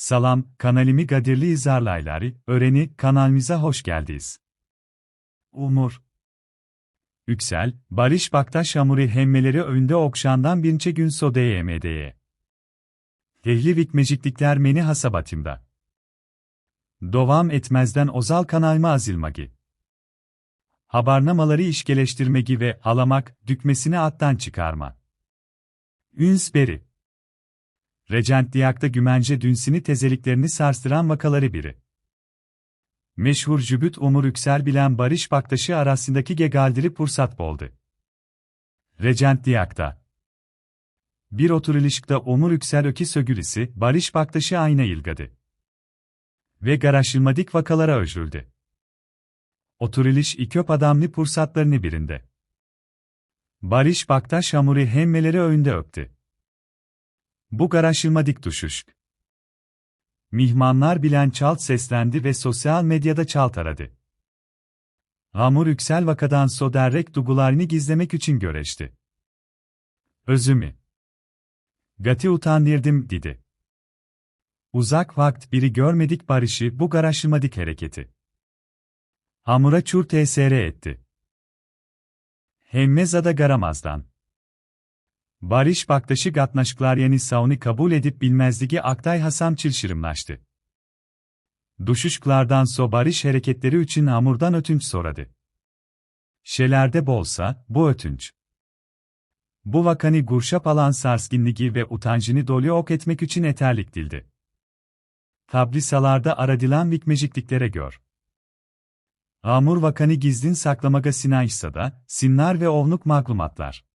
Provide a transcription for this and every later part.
Salam, kanalimi Gadirli izarlayları, öğreni, kanalimize hoş geldiniz. Umur. Yüksel, Barış Baktaş Amuri hemmeleri önde okşandan binçe gün sodeye emedeye. Ehli vikmeciklikler meni hasabatımda. Dovam etmezden ozal kanalıma azilmagi. Habarnamaları işgeleştirmegi ve alamak, dükmesini attan çıkarma. Ünsberi. Regent Diyak'ta Gümence Dünsini tezeliklerini sarstıran vakaları biri. Meşhur Jübüt Umur Yüksel bilen Barış Baktaşı arasındaki gegaldiri pursat boldu. Regent Diyak'ta. Bir oturuluşta Umur Yüksel öki sögülisi, Barış Baktaşı ayna ilgadı. Ve garaşılmadik vakalara özrüldü. Oturuluş iköp adamlı pursatlarını birinde. Barış Baktaş Hamuri hemmeleri önde öptü. Bu garaşılmadik düşüş. Mihmanlar bilen çalt seslendi ve sosyal medyada çalt aradı. Hamur yüksel vakadan so derrek dugularını gizlemek için göreşti. Özümü. Gati utandirdim, dedi. Uzak vakt biri görmedik barışı bu garaşılmadik hareketi. Hamura çur tesere etti. Hemmezada garamazdan. Barış Baktaşı Gatnaşklar yeni sauni kabul edip bilmezligi Aktay Hasan çilşirimlaştı. Duşuşklardan so barış hareketleri için hamurdan ötünç soradı. Şelerde bolsa, bu ötünç. Bu vakani gurşap alan sarsginligi ve utancını dolu ok etmek için eterlik dildi. Tablisalarda aradilan vikmecikliklere gör. Amur vakanı gizlin saklamaga sinaysa da, sinnar ve ovnuk maglumatlar.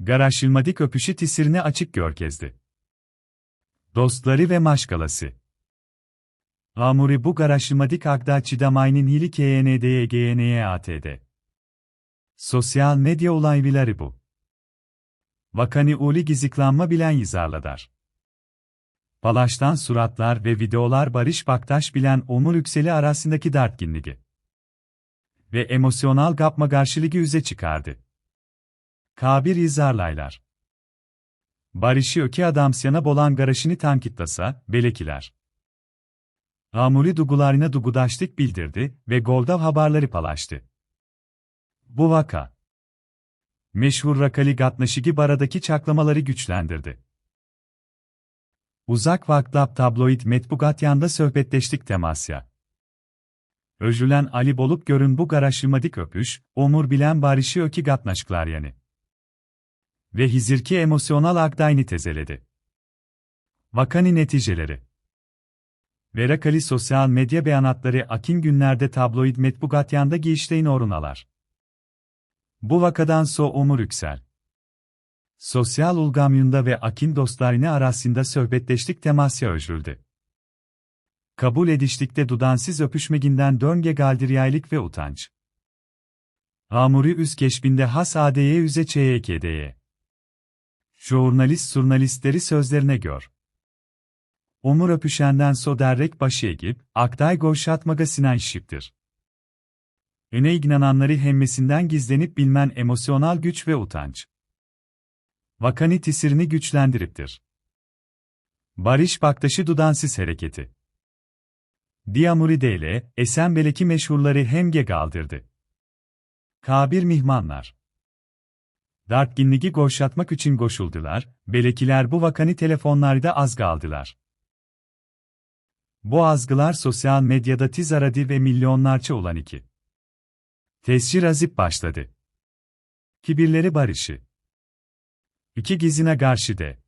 Garaşılmadik öpüşü tisirine açık görkezdi. Dostları ve maşgalası. Amuri bu garaşılmadik agda çidamaynin hili KND'ye GN'ye ATD. Sosyal medya olayları bu. Vakani uli giziklanma bilen yizarladar. Palaştan suratlar ve videolar Barış Baktaş bilen Umur Yükseli arasındaki dartginligi. Ve emosyonal gapma karşılığı üze çıkardı. Kabir izarlaylar. Barışı öki adamsyana bolan garaşını tankitlasa, belekiler. Amuri dugularına dugudaşlık bildirdi ve golda haberleri palaştı. Bu vaka. Meşhur Rakali Gatnaşigi baradaki çaklamaları güçlendirdi. Uzak vaklap tabloid metbugatyanda sohbetleştik temasya. Özülen Ali bolup görün bu garaşımadik öpüş, omur bilen barışı öki gatnaşklar yani ve hizirki emosyonal akdayni tezeledi. Vakani neticeleri Verakali sosyal medya beyanatları akin günlerde tabloid metbugatyanda giyişleyin orunalar. Bu vakadan so omur yüksel. Sosyal ulgamyunda ve akin dostlarını arasında sohbetleştik temasya özrüldü. Kabul edişlikte dudansız öpüşmeginden dönge galdiryaylık ve utanç. Amuri üz keşbinde has adeye üze çeyekedeye. Jurnalist surnalistleri sözlerine gör. Omur öpüşenden so derrek başı egip, Aktay Goşat Sinan şiptir. Öne ignananları hemmesinden gizlenip bilmen emosyonal güç ve utanç. Vakani tisirini güçlendiriptir. Barış Baktaşı Dudansız Hareketi Diyamuride ile Esenbeleki meşhurları hemge kaldırdı. Kabir mihmanlar Dartginligi goşlatmak için goşuldular, belekiler bu vakanı telefonlarda azgı aldılar. Bu azgılar sosyal medyada tiz aradı ve milyonlarca olan iki. Tescir azip başladı. Kibirleri barışı. İki gizine karşı de.